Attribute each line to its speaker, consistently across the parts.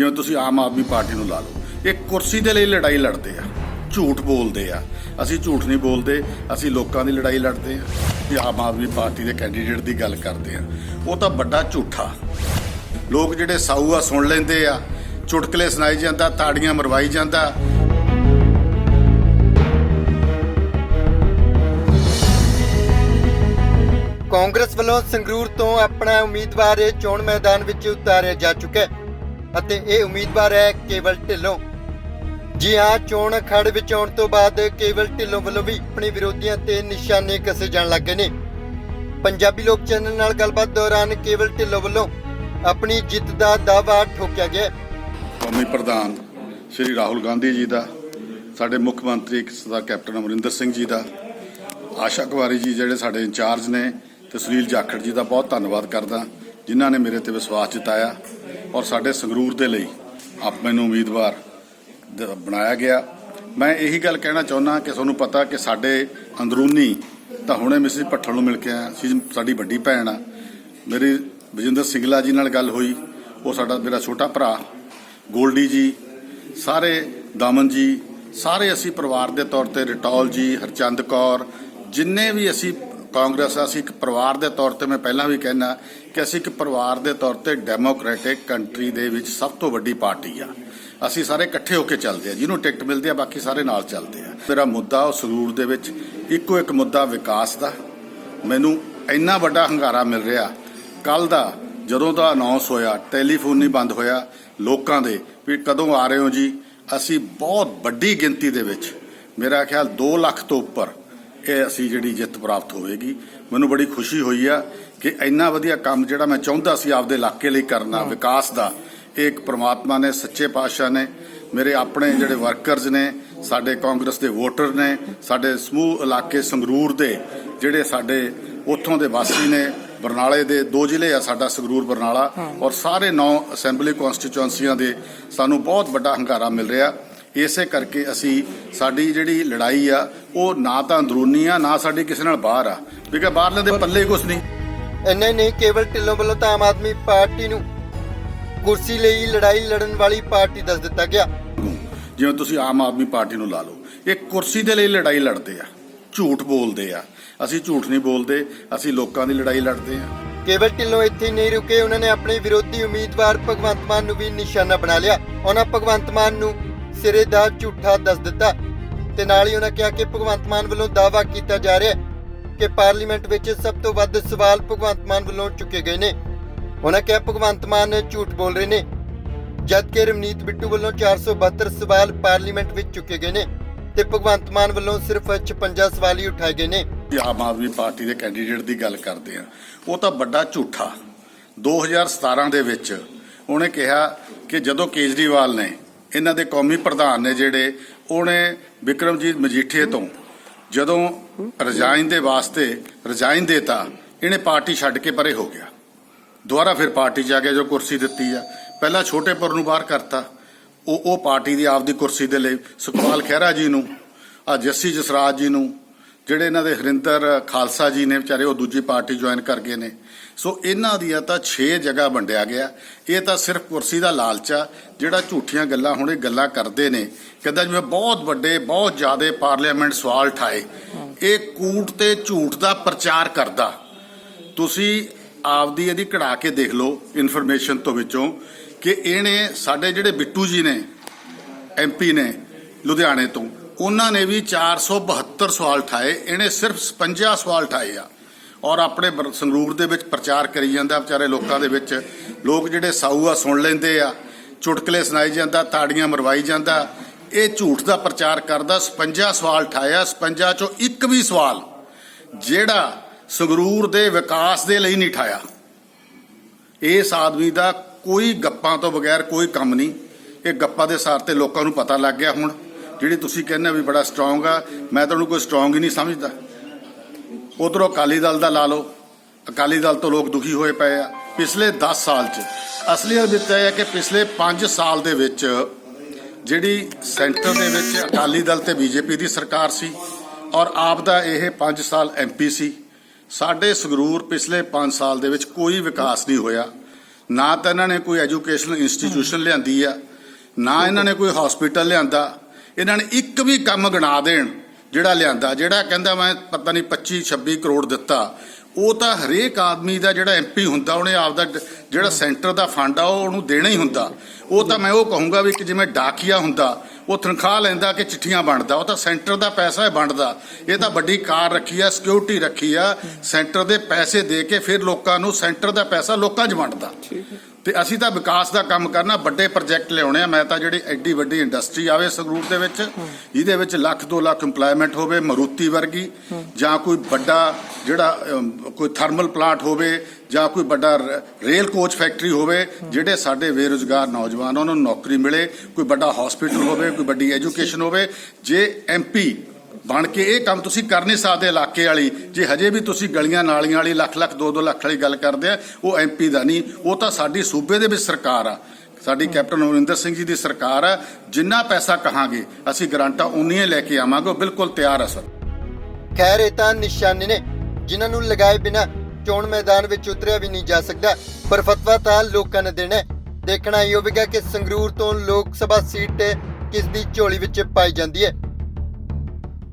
Speaker 1: ਜਿਵੇਂ ਤੁਸੀਂ ਆਮ ਆਦਮੀ ਪਾਰਟੀ ਨੂੰ ਲਾ ਲਓ, ਇਹ ਕੁਰਸੀ ਦੇ ਲਈ ਲੜਾਈ ਲੜਦੇ ਆ, ਝੂਠ ਬੋਲਦੇ ਆ। ਅਸੀਂ ਝੂਠ ਨਹੀਂ ਬੋਲਦੇ, ਅਸੀਂ ਲੋਕਾਂ ਦੀ ਲੜਾਈ ਲੜਦੇ ਆ ਤੇ ਆਮ ਆਦਮੀ ਪਾਰਟੀ ਦੇ ਕੈਂਡੀਡੇਟ ਦੀ ਗੱਲ ਕਰਦੇ ਆ। ਉਹ ਤਾਂ ਵੱਡਾ ਝੂਠਾ। ਲੋਕ ਜਿਹੜੇ ਸਾਊ ਆ, ਸੁਣ ਲੈਂਦੇ ਆ, ਚੁਟਕਲੇ ਸੁਣਾਈ ਜਾਂਦਾ, ਤਾੜੀਆਂ ਮਰਵਾਈ ਜਾਂਦਾ।
Speaker 2: ਕਾਂਗਰਸ ਵੱਲੋਂ ਸੰਗਰੂਰ ਤੋਂ ਆਪਣਾ ਉਮੀਦਵਾਰ ਚੋਣ ਮੈਦਾਨ ਵਿੱਚ ਉਤਾਰਿਆ ਜਾ ਚੁੱਕਾ ਹੈ। ਅਤੇ ਇਹ ਉਮੀਦਵਾਰ ਹੈ ਕੇਵਲ ਢਿੱਲੋਂ। ਜੀ ਹਾਂ, ਚੋਣ ਅਖਾੜੇ ਵਿੱਚ ਆਉਣ ਤੋਂ ਬਾਅਦ ਕੇਵਲ ਢਿੱਲੋਂ ਵੱਲੋਂ ਵੀ ਆਪਣੇ ਵਿਰੋਧੀਆਂ ਤੇ ਨਿਸ਼ਾਨੇ ਕਸੇ ਜਾਣ ਲੱਗੇ ਨੇ। ਪੰਜਾਬੀ ਲੋਕ ਚੈਨਲ ਨਾਲ ਗੱਲਬਾਤ ਦੌਰਾਨ ਕੇਵਲ ਢਿੱਲੋਂ ਵੱਲੋਂ ਆਪਣੀ ਜਿੱਤ ਦਾ ਦਾਅਵਾ ਠੋਕਿਆ ਗਿਆ
Speaker 1: ਕੌਮੀ ਪ੍ਰਧਾਨ ਸ਼੍ਰੀ ਰਾਹੁਲ ਗਾਂਧੀ ਜੀ ਦਾ, ਸਾਡੇ ਮੁੱਖ ਮੰਤਰੀ ਸਰਦਾਰ ਕੈਪਟਨ ਅਮਰਿੰਦਰ ਸਿੰਘ ਜੀ ਦਾ, ਆਸ਼ਾ ਕੁਮਾਰੀ ਜੀ ਜਿਹੜੇ ਸਾਡੇ ਇੰਚਾਰਜ ਨੇ ਤੇ ਸੁਨੀਲ ਜਾਖੜ ਜੀ ਦਾ ਬਹੁਤ ਧੰਨਵਾਦ ਕਰਦਾ, ਜਿਨ੍ਹਾਂ ਨੇ ਮੇਰੇ ਤੇ ਵਿਸ਼ਵਾਸ ਜਤਾਇਆ। ਔਰ ਸਾਡੇ ਸੰਗਰੂਰ ਦੇ ਲਈ ਆਪ ਮੈਨੂੰ ਉਮੀਦਵਾਰ ਬਣਾਇਆ ਗਿਆ। ਮੈਂ ਇਹੀ ਗੱਲ ਕਹਿਣਾ ਚਾਹੁੰਦਾ ਕਿ ਤੁਹਾਨੂੰ ਪਤਾ ਕਿ ਸਾਡੇ ਅੰਦਰੂਨੀ ਤਾਂ ਹੁਣੇ ਮਿਸਿਸ ਭੱਠਲ ਨੂੰ ਮਿਲ ਕੇ ਆਇਆ। ਸੀ ਸਾਡੀ ਵੱਡੀ ਭੈਣ ਆ। ਮੇਰੀ ਬਜਿੰਦਰ ਸਿੰਗਲਾ ਜੀ ਨਾਲ ਗੱਲ ਹੋਈ। ਉਹ ਸਾਡਾ ਮੇਰਾ ਛੋਟਾ ਭਰਾ, ਗੋਲਡੀ ਜੀ, ਸਾਰੇ ਦਾਮਨ ਜੀ, ਸਾਰੇ ਅਸੀਂ ਪਰਿਵਾਰ ਦੇ ਤੌਰ ਤੇ ਰਟੌਲ ਜੀ, ਹਰਚੰਦ ਕੌਰ, ਜਿੰਨੇ ਵੀ ਅਸੀਂ ਕਾਂਗਰਸ ਆ, ਅਸੀਂ ਇੱਕ ਪਰਿਵਾਰ ਦੇ ਤੌਰ ਤੇ ਮੈਂ ਪਹਿਲਾਂ ਵੀ ਕਹਿਣਾ ਕਿ ਅਸੀਂ ਇੱਕ ਪਰਿਵਾਰ ਦੇ ਤੌਰ ਤੇ ਡੈਮੋਕ੍ਰੈਟਿਕ ਕੰਟਰੀ ਦੇ ਵਿੱਚ ਸਭ ਤੋਂ ਵੱਡੀ ਪਾਰਟੀ ਆ। ਅਸੀਂ ਸਾਰੇ ਇਕੱਠੇ ਹੋ ਕੇ ਚੱਲਦੇ ਆ ਜਿਹਨੂੰ ਟਿਕਟ ਮਿਲਦੀ ਆ ਬਾਕੀ ਸਾਰੇ ਨਾਲ ਚੱਲਦੇ ਆ। ਮੇਰਾ ਮੁੱਦਾ ਉਹ ਸਰੂਰ ਦੇ ਵਿੱਚ ਇੱਕੋ ਇੱਕ ਮੁੱਦਾ ਵਿਕਾਸ ਦਾ। ਮੈਨੂੰ ਇੰਨਾ ਵੱਡਾ ਹੰਗਾਰਾ ਮਿਲ ਰਿਹਾ। ਕੱਲ ਦਾ ਜਦੋਂ ਦਾ ਅਨਾਉਂਸ ਹੋਇਆ ਟੈਲੀਫੋਨ ਨਹੀਂ ਬੰਦ ਹੋਇਆ ਲੋਕਾਂ ਦੇ ਵੀ ਕਦੋਂ ਆ ਰਹੇ ਹੋ ਜੀ? ਅਸੀਂ ਬਹੁਤ ਵੱਡੀ ਗਿਣਤੀ ਦੇ ਵਿੱਚ ਮੇਰਾ ਖਿਆਲ 2 ਲੱਖ ਤੋਂ ਉੱਪਰ ਇਹ ਅਸੀਂ ਜਿਹੜੀ ਜਿੱਤ ਪ੍ਰਾਪਤ ਹੋਵੇਗੀ। ਮੈਨੂੰ ਬੜੀ ਖੁਸ਼ੀ ਹੋਈ ਆ ਕਿ ਇੰਨਾ ਵਧੀਆ ਕੰਮ ਜਿਹੜਾ ਮੈਂ ਚਾਹੁੰਦਾ ਸੀ ਆਪਦੇ ਇਲਾਕੇ ਲਈ ਕਰਨਾ ਵਿਕਾਸ ਦਾ ਇਹ ਇੱਕ ਪ੍ਰਮਾਤਮਾ ਨੇ ਸੱਚੇ ਪਾਤਸ਼ਾਹ ਨੇ ਮੇਰੇ ਆਪਣੇ ਜਿਹੜੇ ਵਰਕਰਸ ਨੇ ਸਾਡੇ ਕਾਂਗਰਸ ਦੇ ਵੋਟਰ ਨੇ ਸਾਡੇ ਸਮੂਹ ਇਲਾਕੇ ਸੰਗਰੂਰ ਦੇ ਜਿਹੜੇ ਸਾਡੇ ਉੱਥੋਂ ਦੇ ਵਾਸੀ ਨੇ ਬਰਨਾਲੇ ਦੇ ਦੋ ਜ਼ਿਲ੍ਹੇ ਆ ਸਾਡਾ ਸੰਗਰੂਰ ਬਰਨਾਲਾ ਔਰ ਸਾਰੇ ਨੌ ਅਸੈਂਬਲੀ ਕਨਸਟੀਚੁਐਂਸੀਆਂ ਦੇ ਸਾਨੂੰ ਬਹੁਤ ਵੱਡਾ ਹੰਗਾਰਾ ਮਿਲ ਰਿਹਾ। ਇਸੇ ਕਰਕੇ ਅਸੀਂ ਸਾਡੀ ਜਿਹੜੀ ਲੜਾਈ ਆ ਉਹ ਨਾ ਤਾਂ ਅੰਦਰੂਨੀ ਆ ਨਾ ਸਾਡੀ ਕਿਸੇ ਨਾਲ ਬਾਹਰ ਆ। ਕਿਉਂਕਿ ਬਾਹਰਲੇ ਦੇ ਪੱਲੇ ਕੁਝ ਨਹੀਂ।
Speaker 2: ਇੰਨਾ ਨਹੀਂ ਕੇਵਲ ਢਿੱਲੋਂ ਵੱਲੋਂ ਤਾਂ ਆਮ ਆਦਮੀ ਪਾਰਟੀ ਨੂੰ ਕੁਰਸੀ ਲਈ ਲੜਾਈ ਲੜਨ ਵਾਲੀ ਪਾਰਟੀ ਦੱਸ ਦਿੱਤਾ ਗਿਆ।
Speaker 1: ਜਿਵੇਂ ਤੁਸੀਂ ਆਮ ਆਦਮੀ ਪਾਰਟੀ ਨੂੰ ਲਾ ਲਓ ਇਹ ਕੁਰਸੀ ਦੇ ਲਈ ਲੜਾਈ ਲੜਦੇ ਆ ਝੂਠ ਬੋਲਦੇ ਆ। ਅਸੀਂ ਝੂਠ ਨਹੀਂ ਬੋਲਦੇ ਅਸੀਂ ਲੋਕਾਂ ਦੀ ਲੜਾਈ ਲੜਦੇ ਆ।
Speaker 2: ਕੇਵਲ ਢਿੱਲੋਂ ਇੱਥੇ ਨਹੀਂ ਰੁਕੇ ਉਹਨਾਂ ਨੇ ਆਪਣੇ ਵਿਰੋਧੀ ਉਮੀਦਵਾਰ ਭਗਵੰਤ ਮਾਨ ਨੂੰ ਵੀ ਨਿਸ਼ਾਨਾ ਬਣਾ ਲਿਆ। ਉਹਨਾਂ ਭਗਵੰਤ ਮਾਨ ਨੂੰ ਸਿਰੇ ਦਾ ਝੂਠਾ ਦੱਸ ਦਿੱਤਾ ਤੇ ਨਾਲ ਹੀ ਉਹਨਾਂ ਕਿਹਾ ਕਿ ਭਗਵੰਤ ਮਾਨ ਵੱਲੋਂ ਦਾਅਵਾ ਕੀਤਾ ਜਾ ਰਿਹਾ ਕਿ ਪਾਰਲੀਮੈਂਟ ਵਿੱਚ ਸਭ ਤੋਂ ਵੱਧ ਸਵਾਲ ਭਗਵੰਤ ਮਾਨ ਵੱਲੋਂ ਚੁੱਕੇ ਗਏ ਨੇ। ਉਹਨਾਂ ਕਿਹਾ ਭਗਵੰਤ ਮਾਨ ਝੂਠ ਬੋਲ ਰਹੇ ਨੇ ਜਦ ਰਮਨੀਤ ਬਿੱਟੂ ਵੱਲੋਂ 472 ਸਵਾਲ ਪਾਰਲੀਮੈਂਟ ਵਿੱਚ ਚੁੱਕੇ ਗਏ ਨੇ ਤੇ ਭਗਵੰਤ ਮਾਨ ਵੱਲੋਂ ਸਿਰਫ 56 ਸਵਾਲ ਹੀ ਉਠਾਏ ਗਏ ਨੇ।
Speaker 1: ਆਮ ਆਦਮੀ ਪਾਰਟੀ ਦੇ ਕੈਂਡੀਡੇਟ ਦੀ ਗੱਲ ਕਰਦੇ ਆ। ਉਹ ਤਾਂ ਵੱਡਾ ਝੂਠਾ। 2017 ਦੇ ਵਿੱਚ ਉਹਨੇ ਕਿਹਾ ਕਿ ਜਦੋਂ ਕੇਜਰੀਵਾਲ ਨੇ ਇਹਨਾਂ ਦੇ ਕੌਮੀ ਪ੍ਰਧਾਨ ਨੇ ਜਿਹੜੇ ਉਹਨੇ ਵਿਕਰਮਜੀਤ ਮਜੀਠੀਏ ਤੋਂ ਜਦੋਂ ਰਜਾਇਨ ਦੇ ਵਾਸਤੇ ਰਿਜ਼ਾਈਨ ਦੇਤਾ, ਇਹਨੇ ਪਾਰਟੀ ਛੱਡ ਕੇ ਪਰੇ ਹੋ ਗਿਆ। ਦੁਬਾਰਾ ਫਿਰ ਪਾਰਟੀ 'ਚ ਆ ਗਿਆ ਜੋ ਕੁਰਸੀ ਦਿੱਤੀ ਆ। ਪਹਿਲਾਂ ਛੋਟੇਪੁਰ ਨੂੰ ਬਾਹਰ ਕਰਤਾ। ਉਹ ਉਹ ਪਾਰਟੀ ਦੀ ਆਪਦੀ ਕੁਰਸੀ ਦੇ ਲਈ ਸੁਖਪਾਲ ਖਹਿਰਾ ਜੀ ਨੂੰ ਆ ਜੱਸੀ ਜਸਰਾਜ ਜੀ ਨੂੰ ਜਿਹੜੇ ਇਹਨਾਂ ਦੇ ਹਰਿੰਦਰ ਖਾਲਸਾ ਜੀ ਨੇ ਵਿਚਾਰੇ, ਉਹ ਦੂਜੀ ਪਾਰਟੀ ਜੁਆਇਨ ਕਰ ਗਏ ਨੇ। ਸੋ ਇਹਨਾਂ ਦੀਆਂ ਤਾਂ 6 ਜਗ੍ਹਾ ਵੰਡਿਆ ਗਿਆ। ਇਹ ਤਾਂ ਸਿਰਫ ਕੁਰਸੀ ਦਾ ਲਾਲਚਾ ਜਿਹੜਾ ਝੂਠੀਆਂ ਗੱਲਾਂ ਹੁਣੇ ਗੱਲਾਂ ਕਰਦੇ ਨੇ, ਕਹਿੰਦਾ ਜਿਵੇਂ ਬਹੁਤ ਵੱਡੇ, ਬਹੁਤ ਜ਼ਿਆਦੇ ਪਾਰਲੀਮੈਂਟ ਸਵਾਲ ਠਾਏ। ਇਹ ਕੂਟ ਤੇ ਝੂਠ ਦਾ ਪ੍ਰਚਾਰ ਕਰਦਾ। ਤੁਸੀਂ ਆਪਦੀ ਇਹਦੀ ਕਢਾ ਕੇ ਦੇਖ ਲਓ ਇਨਫੋਰਮੇਸ਼ਨ ਤੋਂ ਵਿੱਚੋਂ ਕਿ ਇਹਨੇ ਸਾਡੇ ਜਿਹੜੇ ਬਿੱਟੂ ਜੀ ਨੇ ਐਮਪੀ ਨੇ, ਲੁਧਿਆਣੇ ਤੋਂ ਉਹਨਾਂ ਨੇ ਵੀ 472 ਸਵਾਲ ਠਾਏ, ਇਹਨੇ ਸਿਰਫ 56 ਸਵਾਲ ਠਾਏ ਆ। ਔਰ ਆਪਣੇ ਸੰਗਰੂਰ ਦੇ ਵਿੱਚ ਪ੍ਰਚਾਰ ਕਰੀ ਜਾਂਦਾ ਵਿਚਾਰੇ ਲੋਕਾਂ ਦੇ ਵਿੱਚ। ਲੋਕ ਜਿਹੜੇ ਸਾਊ ਆ, ਸੁਣ ਲੈਂਦੇ ਆ, ਚੁਟਕਲੇ ਸੁਣਾਈ ਜਾਂਦਾ, ਤਾੜੀਆਂ ਮਰਵਾਈ ਜਾਂਦਾ। ਇਹ ਝੂਠ ਦਾ ਪ੍ਰਚਾਰ ਕਰਦਾ 56 ਸਵਾਲ ਠਾਇਆ 56 ਚੋਂ ਇੱਕ ਵੀ ਸਵਾਲ ਜਿਹੜਾ ਸੰਗਰੂਰ ਦੇ ਵਿਕਾਸ ਦੇ ਲਈ ਨਹੀਂ ਠਾਇਆ। ਇਸ ਆਦਮੀ ਦਾ ਕੋਈ ਗੱਪਾਂ ਤੋਂ ਬਗੈਰ ਕੋਈ ਕੰਮ ਨਹੀਂ। ਇਹ ਗੱਪਾਂ ਦੇ ਸਾਰ ਤੇ ਲੋਕਾਂ ਨੂੰ ਪਤਾ ਲੱਗ ਗਿਆ ਹੁਣ। ਜਿਹੜੀ ਤੁਸੀਂ ਕਹਿੰਦੇ ਵੀ ਬੜਾ ਸਟਰੋਂਗ ਆ, ਮੈਂ ਤੁਹਾਨੂੰ ਕੋਈ ਸਟਰੋਂਗ ਹੀ ਨਹੀਂ ਸਮਝਦਾ। ਉਧਰੋਂ ਅਕਾਲੀ ਦਲ ਦਾ ਲਾ ਲਓ। ਅਕਾਲੀ ਦਲ ਤੋਂ ਲੋਕ ਦੁਖੀ ਹੋਏ ਪਏ ਆ। ਪਿਛਲੇ 10 ਸਾਲ 'ਚ ਅਸਲੀਅਤ ਵਿੱਚ ਇਹ ਹੈ ਕਿ ਪਿਛਲੇ 5 ਸਾਲ ਦੇ ਵਿੱਚ ਜਿਹੜੀ ਸੈਂਟਰ ਦੇ ਵਿੱਚ ਅਕਾਲੀ ਦਲ ਤੇ ਬੀਜੇਪੀ ਦੀ ਸਰਕਾਰ ਸੀ ਔਰ ਆਪ ਦਾ ਇਹ 5 ਸਾਲ ਐਮਪੀ ਸੀ। ਸਾਡੇ ਸੰਗਰੂਰ ਪਿਛਲੇ 5 ਸਾਲ ਦੇ ਵਿੱਚ ਕੋਈ ਵਿਕਾਸ ਨਹੀਂ ਹੋਇਆ। ਨਾ ਤਾਂ ਇਹਨਾਂ ਨੇ ਕੋਈ ਐਜੂਕੇਸ਼ਨਲ ਇੰਸਟੀਟਿਊਸ਼ਨ ਲਿਆਂਦੀ ਆ, ਨਾ ਇਹਨਾਂ ਨੇ ਕੋਈ ਹਸਪੀਟਲ ਲਿਆਂਦਾ ਇਹਨਾਂ ਨੇ ਇੱਕ ਵੀ ਕੰਮ ਗਣਾ ਦੇਣ, ਜਿਹੜਾ ਲਿਆਂਦਾ, ਜਿਹੜਾ ਕਹਿੰਦਾ ਮੈਂ ਪਤਾ ਨਹੀਂ 25 26 ਕਰੋੜ ਦਿੱਤਾ, ਉਹ ਤਾਂ ਹਰੇਕ ਆਦਮੀ ਦਾ ਜਿਹੜਾ ਐਮਪੀ ਹੁੰਦਾ, ਉਹਨੇ ਆਪਦਾ ਜਿਹੜਾ ਸੈਂਟਰ ਦਾ ਫੰਡ ਆ, ਉਹ ਉਹਨੂੰ ਦੇਣਾ ਹੀ ਹੁੰਦਾ। ਉਹ ਤਾਂ ਮੈਂ ਉਹ ਕਹੂੰਗਾ ਵੀ ਕਿ ਜਿਵੇਂ ਡਾਕੀਆ ਹੁੰਦਾ, ਉਹ ਤਨਖਾਹ ਲੈਂਦਾ ਕਿ ਚਿੱਠੀਆਂ ਵੰਡਦਾ, ਉਹ ਤਾਂ ਸੈਂਟਰ ਦਾ ਪੈਸਾ ਹੀ ਵੰਡਦਾ। ਇਹ ਤਾਂ ਵੱਡੀ ਕਾਰ ਰੱਖੀ ਆ ਸਿਕਿਉਰਿਟੀ ਰੱਖੀ ਆ, ਸੈਂਟਰ ਦੇ ਪੈਸੇ ਦੇ ਕੇ ਫਿਰ ਲੋਕਾਂ ਨੂੰ ਸੈਂਟਰ ਦਾ ਪੈਸਾ ਲੋਕਾਂ 'ਚ ਵੰਡਦਾ। ਤੇ ਅਸੀਂ ਤਾਂ ਵਿਕਾਸ ਦਾ ਕੰਮ ਕਰਨਾ, ਵੱਡੇ ਪ੍ਰੋਜੈਕਟ ਲਿਆਉਣੇ ਆ। ਮੈਂ ਤਾਂ ਜਿਹੜੀ ਐਡੀ ਵੱਡੀ ਇੰਡਸਟਰੀ ਆਵੇ ਸੰਗਰੂਰ ਦੇ ਵਿੱਚ ਜਿਹਦੇ ਵਿੱਚ ਲੱਖ 2 ਲੱਖ EMPLOYMENT ਹੋਵੇ, ਮਰੂਤੀ ਵਰਗੀ, ਜਾਂ ਕੋਈ ਵੱਡਾ ਜਿਹੜਾ ਕੋਈ ਥਰਮਲ ਪਲਾਂਟ ਹੋਵੇ, ਜਾਂ ਕੋਈ ਵੱਡਾ ਰੇਲ ਕੋਚ ਫੈਕਟਰੀ ਹੋਵੇ, ਜਿਹੜੇ ਸਾਡੇ ਬੇਰੁਜ਼ਗਾਰ ਨੌਜਵਾਨ ਉਹਨਾਂ ਨੂੰ ਨੌਕਰੀ ਮਿਲੇ, ਕੋਈ ਵੱਡਾ ਹਸਪੀਟਲ ਹੋਵੇ, ਕੋਈ ਵੱਡੀ ਐਜੂਕੇਸ਼ਨ ਹੋਵੇ, ਜੇ ਐਮਪੀ ਬਣ ਕੇ ਇਹ ਕੰਮ ਤੁਸੀਂ ਕਰ ਨਹੀਂ ਸਕਦੇ ਇਲਾਕੇ ਵਾਲੀ। ਜੇ ਹਜੇ ਵੀ ਤੁਸੀਂ ਗਲੀਆਂ ਨਾਲੀਆਂ ਵਾਲੀ ਲੱਖ ਲੱਖ 2-2 ਲੱਖ ਵਾਲੀ ਗੱਲ ਕਰਦੇ ਆ, ਉਹ ਐਮਪੀ ਦਾ ਨਹੀਂ। ਉਹ ਤਾਂ ਸਾਡੀ ਸੂਬੇ ਦੇ ਵਿੱਚ ਸਰਕਾਰ ਆ। ਸਾਡੀ ਕੈਪਟਨ ਅਮਰਿੰਦਰ ਸਿੰਘ ਜੀ ਦੀ ਸਰਕਾਰ ਆ। ਜਿੰਨਾ ਪੈਸਾ ਕਹਾਂਗੇ, ਅਸੀਂ ਗਰੰਟਾਂ ਉਨੀਆਂ ਲੈ ਕੇ ਆਵਾਂਗੇ ਬਿਲਕੁਲ ਤਿਆਰ ਆ ਸਰ।
Speaker 2: ਖੈਰ, ਇਹ ਤਾਂ ਨਿਸ਼ਾਨੇ ਨੇ, ਜਿਨ੍ਹਾਂ ਨੂੰ ਲਗਾਏ ਬਿਨਾ ਚੋਣ ਮੈਦਾਨ ਵਿੱਚ ਉਤਰਿਆ ਵੀ ਨਹੀਂ ਜਾ ਸਕਦਾ। ਪਰ ਫਤਵਾ ਤਾਂ ਲੋਕਾਂ ਨੇ ਦੇਣਾ ਦੇਖਣਾ ਇਹ ਹੋਵੇਗਾ ਕਿ ਸੰਗਰੂਰ ਤੋਂ ਲੋਕ ਸਭਾ ਸੀਟ ਕਿਸ ਦੀ ਝੋਲੀ ਵਿੱਚ ਪਾਈ ਜਾਂਦੀ ਹੈ।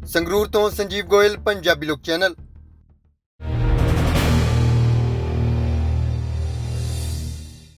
Speaker 2: ਸੰਗਰੂਰ ਤੋਂ ਸੰਜੀਵ ਗੋਇਲ ਪੰਜਾਬੀ ਲੋਕ ਚੈਨਲ।